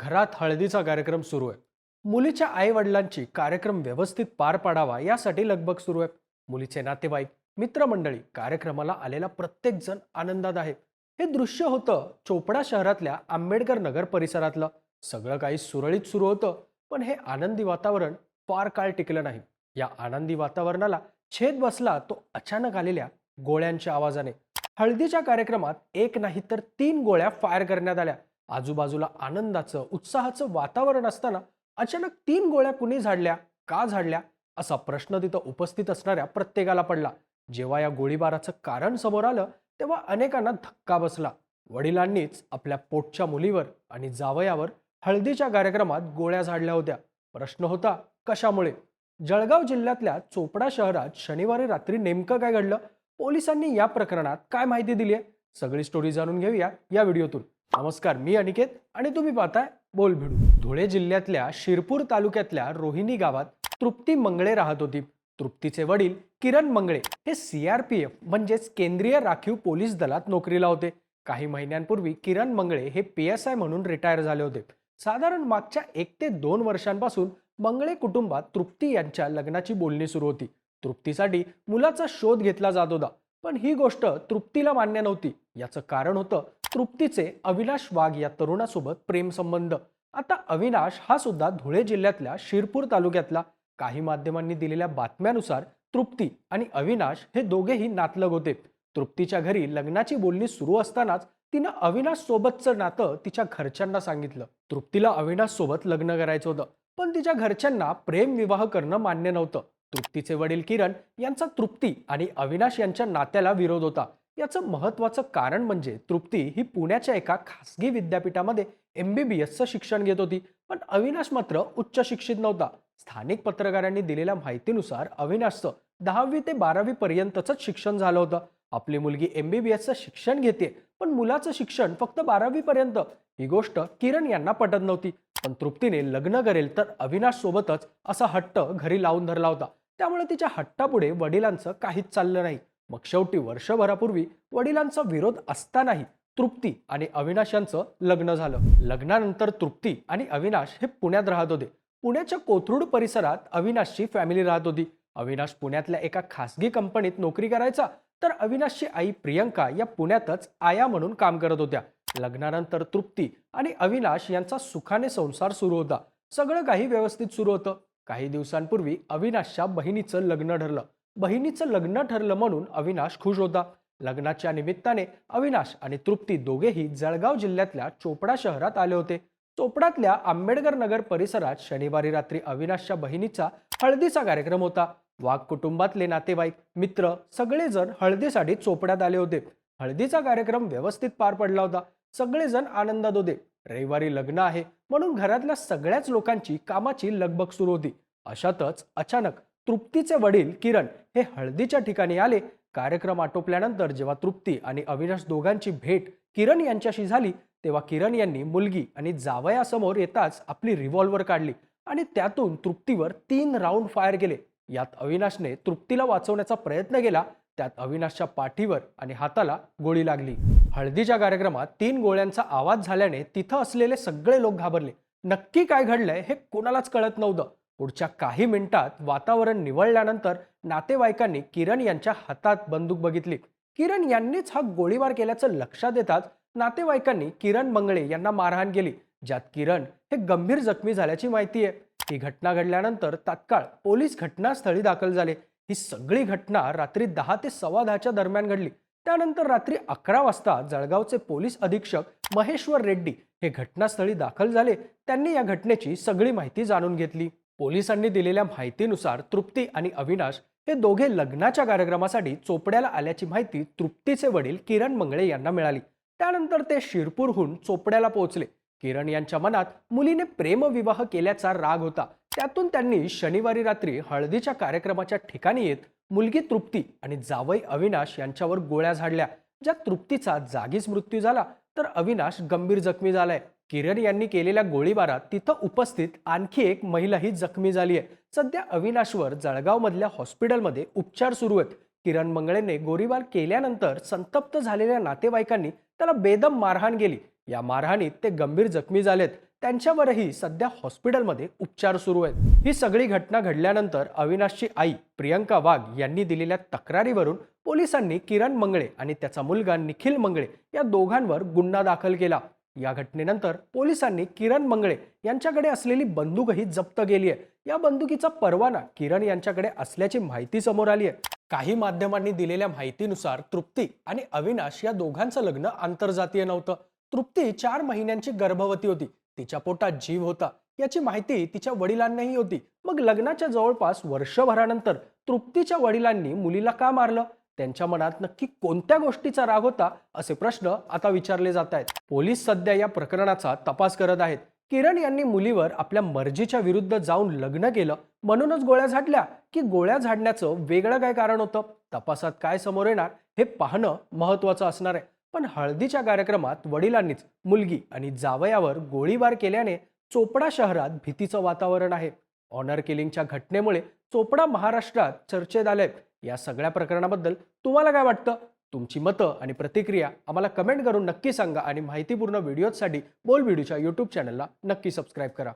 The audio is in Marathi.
घरात हळदीचा कार्यक्रम सुरू आहे. मुलीच्या आई वडिलांची कार्यक्रम व्यवस्थित पार पाडावा यासाठी लगबग सुरू आहे. मुलीचे नातेवाईक मित्रमंडळी कार्यक्रमाला आलेला प्रत्येक जण आनंदात आहे. हे दृश्य होतं चोपडा शहरातल्या आंबेडकर नगर परिसरातलं. सगळं काही सुरळीत सुरू होतं पण हे आनंदी वातावरण फार काळ टिकलं नाही. या आनंदी वातावरणाला छेद बसला तो अचानक आलेल्या गोळ्यांच्या आवाजाने. हळदीच्या कार्यक्रमात एक नाही तर तीन गोळ्या फायर करण्यात आल्या. आजूबाजूला आनंदाचं उत्साहाचं वातावरण असताना अचानक तीन गोळ्या कुणी झाडल्या का झाडल्या असा प्रश्न तिथं उपस्थित असणाऱ्या प्रत्येकाला पडला. जेव्हा या गोळीबाराचं कारण समोर आलं तेव्हा अनेकांना धक्का बसला. वडिलांनीच आपल्या पोटच्या मुलीवर आणि जावयावर हळदीच्या कार्यक्रमात गोळ्या झाडल्या होत्या. प्रश्न होता कशामुळे? जळगाव जिल्ह्यातल्या चोपडा शहरात शनिवारी रात्री नेमकं काय घडलं? पोलिसांनी या प्रकरणात काय माहिती दिली आहे सगळी स्टोरी जाणून घेऊया या व्हिडिओतून. नमस्कार मी अनिकेत आणि तुम्ही पाहताय बोल भिडू. धुळे जिल्ह्यातल्या शिरपूर तालुक्यातल्या रोहिणी गावात तृप्ती मंगळे राहत होती. तृप्तीचे वडील किरण मंगळे हे सीआरपीएफ म्हणजेच केंद्रीय राखीव पोलीस दलात नोकरीला होते. काही महिन्यांपूर्वी किरण मंगळे हे पी एस आय म्हणून रिटायर झाले होते. साधारण मागच्या एक ते दोन वर्षांपासून मंगळे कुटुंबात तृप्ती यांच्या लग्नाची बोलणी सुरू होती. तृप्तीसाठी मुलाचा शोध घेतला जात होता पण ही गोष्ट तृप्तीला मान्य नव्हती. याचं कारण होतं तृप्तीचे अविनाश वाघ या तरुणासोबत प्रेमसंबंध आता अविनाश हा सुद्धा धुळे जिल्ह्यातल्या शिरपूर तालुक्यातला. काही माध्यमांनी दिलेल्या बातम्यानुसार तृप्ती आणि अविनाश हे दोघेही नातलग होते. तृप्तीच्या घरी लग्नाची बोलणी सुरू असतानाच तिनं अविनाश सोबतचं नातं तिच्या घरच्यांना सांगितलं. तृप्तीला अविनाश सोबत लग्न करायचं होतं पण तिच्या घरच्यांना प्रेम विवाह करणं मान्य नव्हतं. तृप्तीचे वडील किरण यांचा तृप्ती आणि अविनाश यांच्या नात्याला विरोध होता. याचं महत्त्वाचं कारण म्हणजे तृप्ती ही पुण्याच्या एका खासगी विद्यापीठामध्ये एम बी बी एसचं शिक्षण घेत होती. पण अविनाश मात्र उच्च शिक्षित नव्हता. स्थानिक पत्रकारांनी दिलेल्या माहितीनुसार अविनाशचं दहावी ते बारावी पर्यंतच शिक्षण झालं होतं. आपली मुलगी एम बी बी एसचं शिक्षण घेते पण मुलाचं शिक्षण फक्त बारावीपर्यंत ही गोष्ट किरण यांना पटत नव्हती. पण तृप्तीने लग्न करेल तर अविनाश सोबतच असा हट्ट घरी लावून धरला होता. त्यामुळे तिच्या हट्टापुढे वडिलांचं काहीच चाललं नाही. मग शेवटी वर्षभरापूर्वी वडिलांचा विरोध असतानाही तृप्ती आणि अविनाश यांचं लग्न झालं. लग्नानंतर तृप्ती आणि अविनाश हे पुण्यात राहत होते. पुण्याच्या कोथरूड परिसरात अविनाशची फॅमिली राहत होती. अविनाश पुण्यातल्या एका खासगी कंपनीत नोकरी करायचा तर अविनाशची आई प्रियंका या पुण्यातच आया म्हणून काम करत होत्या. लग्नानंतर तृप्ती आणि अविनाश यांचा सुखाने संसार सुरू होता. सगळं काही व्यवस्थित सुरू होतं. काही दिवसांपूर्वी अविनाशच्या बहिणीचं लग्न ठरलं. बहिणीचं लग्न ठरलं म्हणून अविनाश खुश होता. लग्नाच्या निमित्ताने अविनाश आणि तृप्ती दोघेही जळगाव जिल्ह्यातल्या चोपडा शहरात आले होते. चोपडातल्या आंबेडकर नगर परिसरात शनिवारी रात्री अविनाशच्या बहिणीचा हळदीचा कार्यक्रम होता. वाघ कुटुंबातले नातेवाईक मित्र सगळेजण हळदीसाठी चोपड्यात आले होते. हळदीचा कार्यक्रम व्यवस्थित पार पडला होता. सगळेजण आनंदात होते. रविवारी लग्न आहे म्हणून घरातल्या सगळ्याच लोकांची कामाची लगबग सुरू होती. अशातच अचानक तृप्तीचे वडील किरण हे हळदीच्या ठिकाणी आले. कार्यक्रम आटोपल्यानंतर जेव्हा तृप्ती आणि अविनाश दोघांची भेट किरण यांच्याशी झाली तेव्हा किरण यांनी मुलगी आणि जावयासमोर येताच आपली रिव्हॉल्वर काढली आणि त्यातून तृप्तीवर तीन राऊंड फायर केले. यात अविनाशने तृप्तीला वाचवण्याचा प्रयत्न केला. त्यात अविनाशच्या पाठीवर आणि हाताला गोळी लागली. हळदीच्या कार्यक्रमात तीन गोळ्यांचा आवाज झाल्याने तिथं असलेले सगळे लोक घाबरले. नक्की काय घडलंय हे कोणालाच कळत नव्हतं. पुढच्या काही मिनिटात वातावरण निवळल्यानंतर नातेवाईकांनी किरण यांच्या हातात बंदूक बघितली. किरण यांनीच हा गोळीबार केल्याचं लक्षात येताच नातेवाईकांनी किरण मंगळे यांना मारहाण केली. ज्यात किरण हे गंभीर जखमी झाल्याची माहिती आहे. ही घटना घडल्यानंतर तात्काळ पोलीस घटनास्थळी दाखल झाले. ही सगळी घटना रात्री दहा ते सव्वा दहाच्या दरम्यान घडली. त्यानंतर रात्री अकरा वाजता जळगावचे पोलीस अधीक्षक महेश्वर रेड्डी हे घटनास्थळी दाखल झाले. त्यांनी या घटनेची सगळी माहिती जाणून घेतली. पोलिसांनी दिलेल्या माहितीनुसार तृप्ती आणि अविनाश हे दोघे लग्नाच्या कार्यक्रमासाठी चोपड्याला आल्याची माहिती तृप्तीचे वडील किरण मंगळे यांना मिळाली. त्यानंतर ते शिरपूरहून चोपड्याला पोहोचले. किरण यांच्या मनात मुलीने प्रेमविवाह केल्याचा राग होता. त्यातून त्यांनी शनिवारी रात्री हळदीच्या कार्यक्रमाच्या ठिकाणी येत मुलगी तृप्ती आणि जावई अविनाश यांच्यावर गोळ्या झाडल्या. ज्या तृप्तीचा जागीच मृत्यू झाला. तर अविनाश गंभीर जखमी झालाय. किरण यांनी केलेल्या गोळीबारात तिथं उपस्थित आणखी एक महिलाही जखमी झाली आहे. सध्या अविनाशवर जळगावमधल्या हॉस्पिटलमध्ये उपचार सुरू आहेत. किरण मंगळेने गोळीबार केल्यानंतर संतप्त झालेल्या नातेवाईकांनी त्याला बेदम मारहाण केली. या मारहाणीत ते गंभीर जखमी झालेत. त्यांच्यावरही सध्या हॉस्पिटलमध्ये उपचार सुरू आहेत. ही सगळी घटना घडल्यानंतर अविनाशची आई प्रियंका वाघ यांनी दिलेल्या तक्रारीवरून पोलिसांनी किरण मंगळे आणि त्याचा मुलगा निखिल मंगळे या दोघांवर गुन्हा दाखल केला. या घटनेनंतर पोलिसांनी किरण मंगळे यांच्याकडे असलेली बंदूकही जप्त केली आहे. या बंदुकीचा परवाना किरण यांच्याकडे असल्याची माहिती समोर आली आहे. काही माध्यमांनी दिलेल्या माहितीनुसार तृप्ती आणि अविनाश या दोघांचं लग्न आंतरजातीय नव्हतं. तृप्ती चार महिन्यांची गर्भवती होती. तिच्या पोटात जीव होता. याची माहिती तिच्या वडिलांनाही होती. मग लग्नाच्या जवळपास वर्षभरानंतर तृप्तीच्या वडिलांनी मुलीला का मारलं? त्यांच्या मनात नक्की कोणत्या गोष्टीचा राग होता असे प्रश्न आता विचारले जात आहेत. पोलीस सध्या या प्रकरणाचा तपास करत आहेत. किरण यांनी मुलीवर आपल्या मर्जीच्या विरुद्ध जाऊन लग्न केलं. म्हणूनच गोळ्या झाडल्या. की गोळ्या झाडण्याचं वेगळं काय कारण होतं? तपासात काय समोर येणार? हे पाहणं महत्वाचं असणार आहे. पण हळदीच्या कार्यक्रमात वडिलांनीच मुलगी आणि जावयावर गोळीबार केल्याने चोपडा शहरात भीतीचं वातावरण आहे. ऑनर किलिंगच्या घटनेमुळे चोपडा महाराष्ट्रात चर्चेत आले या सगळ्या प्रकरणाबद्दल तुम्हाला काय वाटतं? तुमची मतं आणि प्रतिक्रिया आम्हाला कमेंट करून नक्की सांगा आणि माहितीपूर्ण व्हिडिओजसाठी बोल व्हिडिओच्या यूट्यूब चॅनलला नक्की सबस्क्राईब करा.